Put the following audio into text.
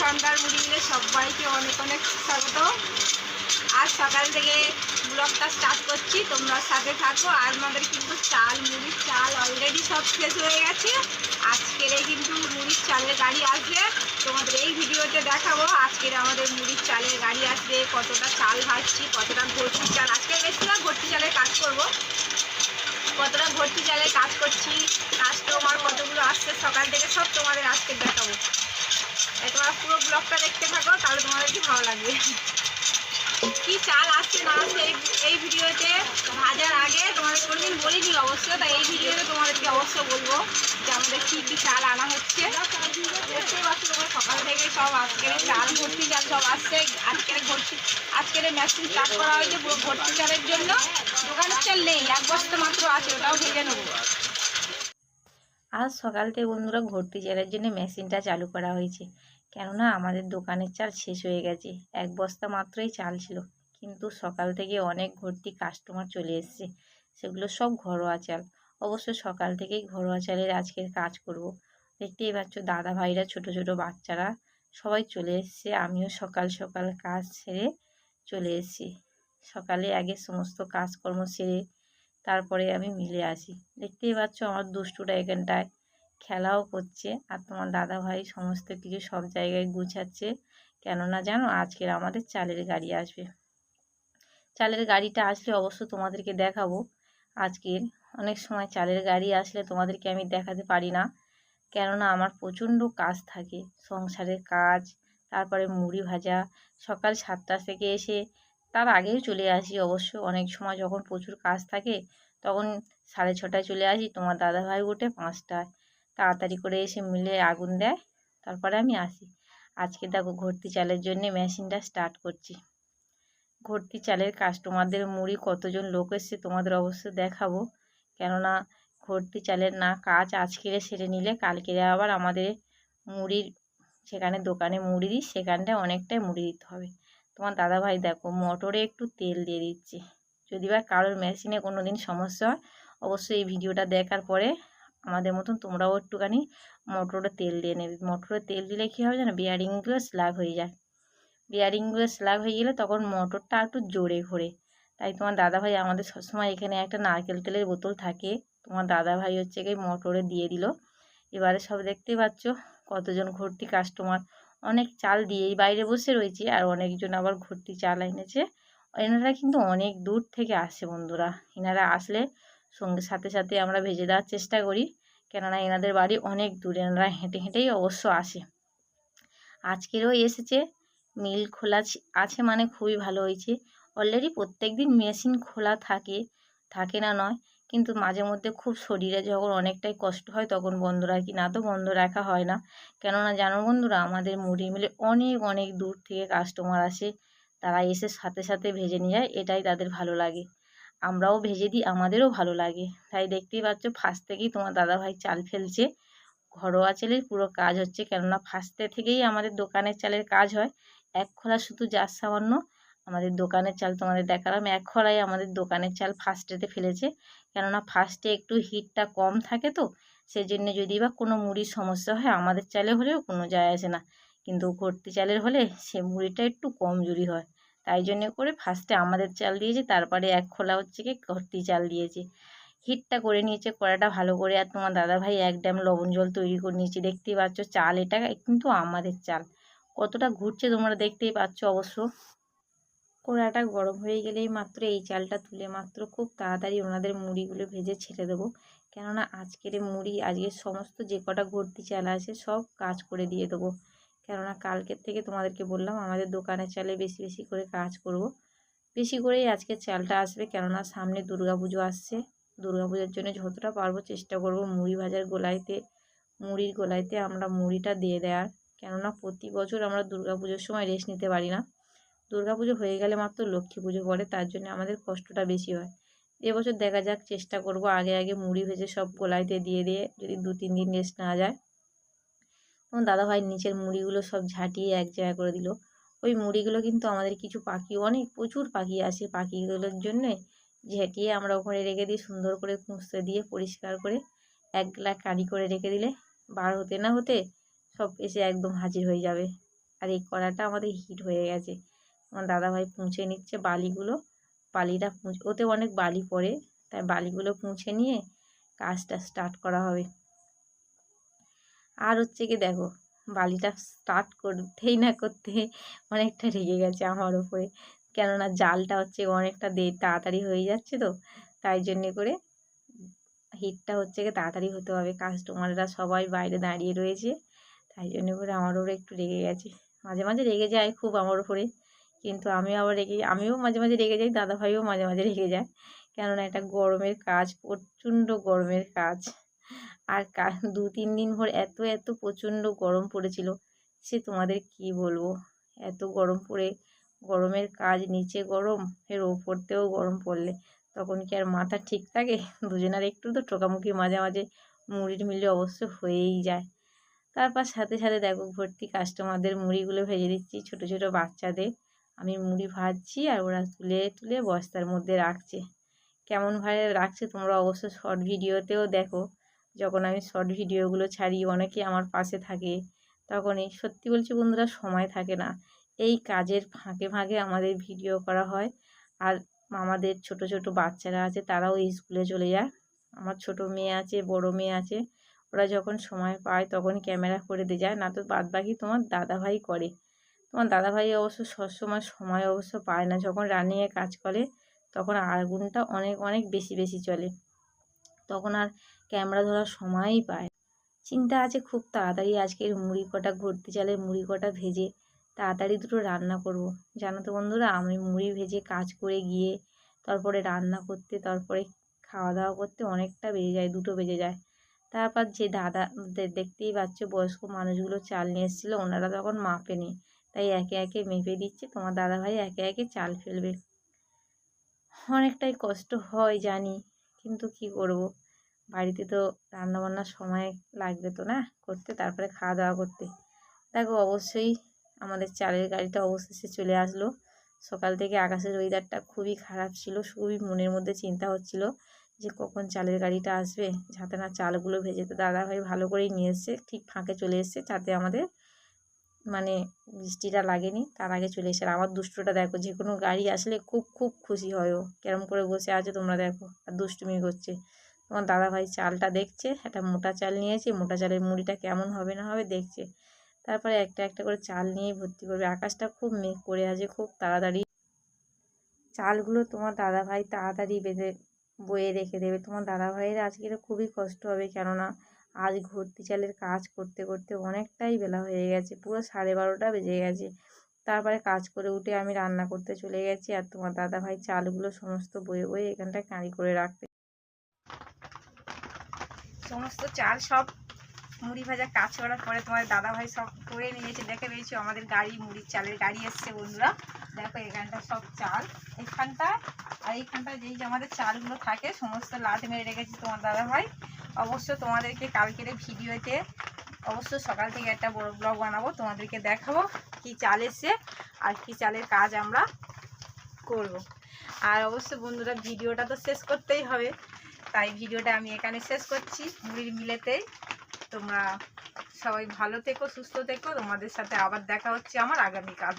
সন্ধ্যার মুড়ি মিলে সবাইকে অনেক অনেক স্বাগত। আজ সকাল থেকে ব্লগটা স্টার্ট করছি, তোমরা সাথে থাকো। আর আমাদের কিন্তু চাল, মুড়ির চাল অলরেডি সব শেষ হয়ে গেছে। আজকের এই কিন্তু মুড়ির চালের গাড়ি আসবে। তোমাদের এই ভিডিওতে দেখাবো আজকের আমাদের মুড়ির চালের গাড়ি আসবে, কতটা চাল ভাজছি, কতটা ভর্তি চাল। আজকে বেশিরভাগ ভর্তি চালের কাজ করব। কতটা ভর্তি চালের কাজ করছি কাস্টমার কতগুলো আসছে সকাল থেকে সব তোমাদের আজকে দেখাবো। পুরো ব্লগটা দেখতে থাকো, তাহলে তোমাদের কি ভালো লাগবে? কি চাল আসছে না আসছে এই ভিডিওতে ভাজার আগে, তোমাদের কোনোদিন বলিনি অবশ্য তাই এই ভিডিওতে তোমাদেরকে অবশ্য বলব যে আমাদের কী কী চাল আনা হচ্ছে। তোমরা সকাল থেকে সব আজকের চাল, ভর্তি চাল সব আসছে। আজকের ভর্তি, আজকের মেশিন স্টার্ট করা হয়েছে ভর্তি চালের জন্য। দোকানের চাল নেই, এক বস্তা মাত্র আছে, ওটাও ভেজে নেব। আজ সকাল থেকে বন্ধুরা ভর্তি চালের জন্য মেশিনটা চালু করা হয়েছে। কেননা আমাদের দোকানের চাল শেষ হয়ে গেছে। এক বস্তা মাত্রই চাল ছিল। কিন্তু সকাল থেকে অনেক ভর্তি কাস্টমার চলে এসছে। সেগুলো সব ঘরোয়া চাল। অবশ্য সকাল থেকেই ঘরোয়া চালের আজকের কাজ করব। দেখতেই পাচ্ছ দাদা ভাইরা ছোট ছোট বাচ্চারা সবাই চলে এসছে। আমিও সকাল সকাল কাজ সেরে চলে এসেছি। সকালে আগে সমস্ত কাজকর্ম সেরে তারপরে আমি মিলে আসি। দেখতেই পাচ্ছ আমার দুষ্টুটা এখানটায় খেলাও করছে আর তোমার দাদা ভাই সমস্ত কিছু সব জায়গায় গুছাচ্ছে। কেননা জানো, আজকের আমাদের চালের গাড়ি আসবে। চালের গাড়িটা আসলে অবশ্য তোমাদেরকে দেখাবো। আজকের অনেক সময় চালের গাড়ি আসলে তোমাদেরকে আমি দেখাতে পারি না। কেননা আমার প্রচণ্ড কাজ থাকে, সংসারের কাজ, তারপরে মুড়ি ভাজা, সকাল সাতটা থেকে এসে তার আগেও চলে আসি অবশ্য। অনেক সময় যখন প্রচুর কাজ থাকে, তখন সাড়ে ছটায় চলে আসি। তোমার দাদাভাই ওঠে পাঁচটায়। তাড়াতাড়ি করে এসে মিলে আগুন দেয়। তারপরে আমি আসি। আজকে দেখো ঘর্তি চালের জন্যে মেশিনটা স্টার্ট করছি। ঘর্তি চালের কাস্টমারদের মুড়ি কতজন লোক এসছে তোমাদের অবশ্য দেখাবো। কেননা ঘর্তি চালের না কাজ আজকের সেরে নিলে কালকে আবার আমাদের মুড়ির সেখানে দোকানে মুড়ি দিই, সেখানটায় অনেকটাই মুড়ি দিতে হবে। তোমার দাদাভাই দেখো মোটরে একটু তেল দিয়ে দিচ্ছে। যদি বা কারোর মেশিনে কোনো দিন সমস্যা হয়, অবশ্যই এই ভিডিওটা দেখার পরে আমাদের মতন তোমরাও একটুখানি মোটরে তেল দিয়ে নেবে। মোটরে তেল দিলে কী হবে জানো? বিয়ারিংগুলো স্লাগ হয়ে যায়। বিয়ারিংগুলো স্লাগ হয়ে গেলে তখন মোটরটা একটু জোরে ঘোরে। তাই তোমার দাদাভাই আমাদের সবসময় এখানে একটা নারকেল তেলের বোতল থাকে। তোমার দাদাভাই হচ্ছে কি মোটরে দিয়ে দিল। এবারে সব দেখতেই পাচ্ছ, কতজন ভর্তি কাস্টমার অনেক চাল দিয়েই বাইরে বসে রয়েছে আর অনেকজন আবার ভর্তি চাল এনেছে। এনারা কিন্তু অনেক দূর থেকে আসে বন্ধুরা। এনারা আসলে সঙ্গে সাথে সাথে আমরা ভেজে দেওয়ার চেষ্টা করি। কেননা এনাদের বাড়ি অনেক দূরে, এনারা হেঁটে হেঁটেই অবশ্য আসে। আজকেরও এসেছে, মিল খোলা আছে মানে খুবই ভালো হয়েছে। অলরেডি প্রত্যেক দিন মেশিন খোলা থাকে থাকে না নয়, কিন্তু মাঝে মধ্যে খুব শরীরে যখন অনেকটাই কষ্ট হয় তখন বন্ধ রাখি, না তো বন্ধ রাখা হয় না। কেননা জানো বন্ধুরা, আমাদের মুড়ি মিলে অনেক অনেক দূর থেকে কাস্টমার আসে, তারা এসে সাথে সাথে ভেজে নিয়ে যায়, এটাই তাদের ভালো লাগে। আমরাও ভেজে দিই, আমাদেরও ভালো লাগে। তাই দেখতেই পাচ্ছ ফার্স্ট থেকেই তোমার দাদাভাই চাল ফেলছে। ঘরোয়া চালের পুরো কাজ হচ্ছে, কেননা ফার্স্টে থেকেই আমাদের দোকানের চালের কাজ হয়। এক খোলা শুধু যার সামান্য আমাদের দোকানের চাল তোমাদের দেখালাম, এক খোলাই আমাদের দোকানের চাল ফার্স্টেতে ফেলেছে। কেননা ফার্স্টে একটু হিটটা কম থাকে তো, সেজন্য যদি বা কোনো মুড়ির সমস্যা হয়, আমাদের চালে হলেও কোনো যায় আসে না। কিন্তু ভর্তি চালের হলে সে মুড়িটা একটু কমজোরি হয়। তাই জন্য করে ফার্স্টে আমাদের চাল দিয়েছে, তারপরে এক খোলা হচ্ছে কি ভর্তি চাল দিয়েছে। হিটটা করে নিয়েছে, কড়াটা ভালো করে। আর তোমার দাদাভাই এক ড্যাম লবণ জল তৈরি করে নিয়েছে। দেখতেই পাচ্ছ চাল এটা কিন্তু আমাদের চাল। কতটা ঘুরছে তোমরা দেখতেই পাচ্ছ অবশ্য। কড়াটা গরম হয়ে গেলেই মাত্র এই চালটা তুলে মাত্র খুব তাড়াতাড়ি ওনাদের মুড়িগুলো ভেজে ছেড়ে দেবো। কেননা আজকের মুড়ি, আজকের সমস্ত যে কটা ভর্তি চাল আছে সব কাজ করে দিয়ে দেবো। কেননা কালকের থেকে তোমাদেরকে বললাম আমাদের দোকানের চালে বেশি বেশি করে কাজ করব। বেশি করেই আজকে চালটা আসবে কেননা সামনে পুজো আসছে। পুজোর জন্য যতটা পারব চেষ্টা করব মুড়ি ভাজার গোলাইতে, মুড়ির গোলাইতে আমরা মুড়িটা দিয়ে দেওয়ার। কেননা প্রতি বছর আমরা পুজোর সময় রেস্ট নিতে পারি না। পুজো হয়ে গেলে মাত্র লক্ষ্মী পুজো পড়ে তার জন্য আমাদের কষ্টটা বেশি হয়। এবছর দেখা যাক চেষ্টা করব আগে আগে মুড়ি ভেজে সব গোলাইতে দিয়ে দিয়ে যদি দু, তিন দিন রেস্ট না যায়। দাদাভাই নিচের মুড়িগুলো সব ঝাঁটিয়ে এক জায়গায় করে দিল। ওই মুড়িগুলো কিন্তু আমাদের কিছু পাখি, অনেক প্রচুর পাখি আসে পাখিগুলোর জন্যে, ঝেঁটিয়ে আমরা ওখানে রেখে দিই, সুন্দর করে কুঁচতে দিয়ে পরিষ্কার করে এক গ্লাস কাঁড়ি করে রেখে দিলে বার হতে না হতে সব এসে একদম হাজির হয়ে যাবে। আর এই কড়াটা আমাদের হিট হয়ে গেছে। আমার দাদাভাই পুঁছে নিচ্ছে বালিগুলো। বালিটা পুঁছ ওতে অনেক বালি পড়ে, তাই বালিগুলো পুঁছে নিয়ে কাজটা স্টার্ট করা হবে। আর হচ্ছে কি দেখো, বালিটা স্টার্ট করতেই না করতে অনেকটা রেগে গেছে আমার ওপরে কেননা জালটা হচ্ছে অনেকটা দে তাড়াতাড়ি হয়ে যাচ্ছে তো, তাই জন্যে করে হিটটা হচ্ছে কি তাড়াতাড়ি হতে হবে। কাস্টমাররা সবাই বাইরে দাঁড়িয়ে রয়েছে, তাই জন্য করে আমার উপরে একটু রেগে গেছে। মাঝে মাঝে রেগে যায় খুব আমার ওপরে কিন্তু আমিও আবার রেগে, আমিও মাঝে মাঝে রেগে যাই, দাদাভাইও মাঝে মাঝে রেগে যায়। কেননা এটা গরমের কাজ, প্রচণ্ড গরমের কাজ। আর দু, তিন দিন ভর এত এত প্রচণ্ড গরম পড়েছিল। সে তোমাদের কি বলব? এত গরম পড়ে, গরমের কাজ নিচে গরম এর ওপরতেও গরম পড়লে। তখন কি আর মাথা ঠিক থাকে? দুজনের একটু তো ঠোকামুখি মাঝে মাঝে মুড়ির মিলে অবশ্য হয়েই যায়। তারপর সাথে সাথে দেখো ভর্তি কাস্টমারদের মুড়িগুলো ভেজে দিচ্ছি ছোটো ছোটো বাচ্চাদের। আমি মুড়ি ভাজছি আর ওরা তুলে তুলে বস্তার মধ্যে রাখছে। কেমনভাবে রাখছে তোমরা অবশ্য শর্ট ভিডিওতেও দেখো। যখন আমি শর্ট ভিডিওগুলো ছাড়ি, অনেকে আমার পাশে থাকে তখনই সত্যি বলছি বন্ধুরা সময় থাকে না। এই কাজের ফাঁকে ফাঁকে আমাদের ভিডিও করা হয়। আর আমাদের ছোট ছোট বাচ্চারা আছে, তারাও স্কুলে চলে যায়। আমার ছোট মেয়ে আছে, বড় মেয়ে আছে, ওরা যখন সময় পায় তখন ক্যামেরা করে দিয়ে যায়। না তো বাদ বাকি তোমার দাদাভাই করে। তোমার দাদাভাই অবশ্য সবসময় সময় অবশ্য পায় না। যখন রানিংয়ে কাজ করে, তখন আগুনটা অনেক অনেক বেশি বেশি চলে তখন আর ক্যামেরা ধরার সময়ই পায়। চিন্তা আছে খুব তাড়াতাড়ি আজকের মুড়ি কটা ঘুরতে চালের মুড়ি কটা ভেজে তাড়াতাড়ি দুটো রান্না করব। জানো তো বন্ধুরা, আমি মুড়ি ভেজে কাজ করে গিয়ে তারপরে রান্না করতে, তারপরে খাওয়া দাওয়া করতে অনেকটা বেজে যায়, দুটো বেজে যায়। তারপর যে দাদা দেখতেই পাচ্ছ বয়স্ক মানুষগুলো চাল নিয়ে এসেছিল, ওনারা তখন মাপেনি। তাই একে একে মেপে দিচ্ছে, তোমার দাদাভাই একে একে চাল ফেলবে। অনেকটাই কষ্ট হয় জানি। কিন্তু কি করব? বাড়িতে তো রান্নাবান্নার সময় লাগবে তো না করতে? তারপরে খাওয়া দাওয়া করতে। দেখো, অবশ্যই আমাদের চালের গাড়িটা অবশেষে চলে আসলো। সকাল থেকে আকাশের ওয়েদারটা খুবই খারাপ ছিল, খুবই মনের মধ্যে চিন্তা হচ্ছিল যে কখন চালের গাড়িটা আসবে? যাতে না চালগুলো ভেজে তো দাদাভাই ভালো করেই নিয়ে এসছে, ঠিক ফাঁকে চলে এসছে যাতে আমাদের মানে বৃষ্টিটা লাগেনি, তার আগে চলে এসে আমার দুষ্টুটা দেখো, যে কোনো গাড়ি আসলে খুব খুব খুশি হয় ও। কেরম করে বসে আছে তোমরা দেখো, আর দুষ্টুমি করছে। তোমার দাদাভাই চালটা দেখছে, একটা মোটা চাল নিয়েছে, মোটা চালের মুড়িটা কেমন হবে না হবে দেখছে। তারপরে একটা একটা করে চাল নিয়ে ভর্তি করবে। আকাশটা খুব মেঘ করে আছে, খুব তাড়াতাড়ি। চালগুলো তোমার দাদাভাই তাড়াতাড়ি বেঁধে, বয়ে রেখে দেবে। তোমার দাদাভাইয়ের আজকে তো খুবই কষ্ট হবে, কেননা আজ ভর্তি চালের কাজ করতে করতে অনেকটাই বেলা হয়ে গেছে, পুরো সাড়ে বারোটা বেজে গেছে। তারপরে কাজ করে উঠে আমি রান্না করতে চলে গেছি আর তোমার দাদা ভাই চালগুলো সমস্ত বয়ে বয়ে এখানটায় কাঁড়ি করে রাখবে। সমস্ত চাল সব মুড়ি ভাজা কাজ করার পরে তোমার দাদাভাই সব করে নিয়েছে, দেখে পেয়েছ আমাদের গাড়ি, মুড়ির চালের গাড়ি এসছে বন্ধুরা। দেখো এখানটা সব চাল এখানটা আর এইখানটায় যেই যে আমাদের চালগুলো থাকে, সমস্ত লাট মেরে রেখেছি তোমার দাদাভাই। অবশ্য তোমাদেরকে কালকের ভিডিওতে অবশ্য সকাল থেকে একটা বড় ব্লগ বানাবো, তোমাদেরকে দেখাবো কি চাল এসছে আর কি চালের কাজ আমরা করব। আর অবশ্য বন্ধুরা, ভিডিওটা তো শেষ করতেই হবে, তাই ভিডিওটা আমি এখানে শেষ করছি মুড়ির মিলেতেই তোমরা সবাই ভালো থেকো, সুস্থ থেকো, তোমাদের সাথে আবার দেখা হচ্ছে আমার আগামীকাল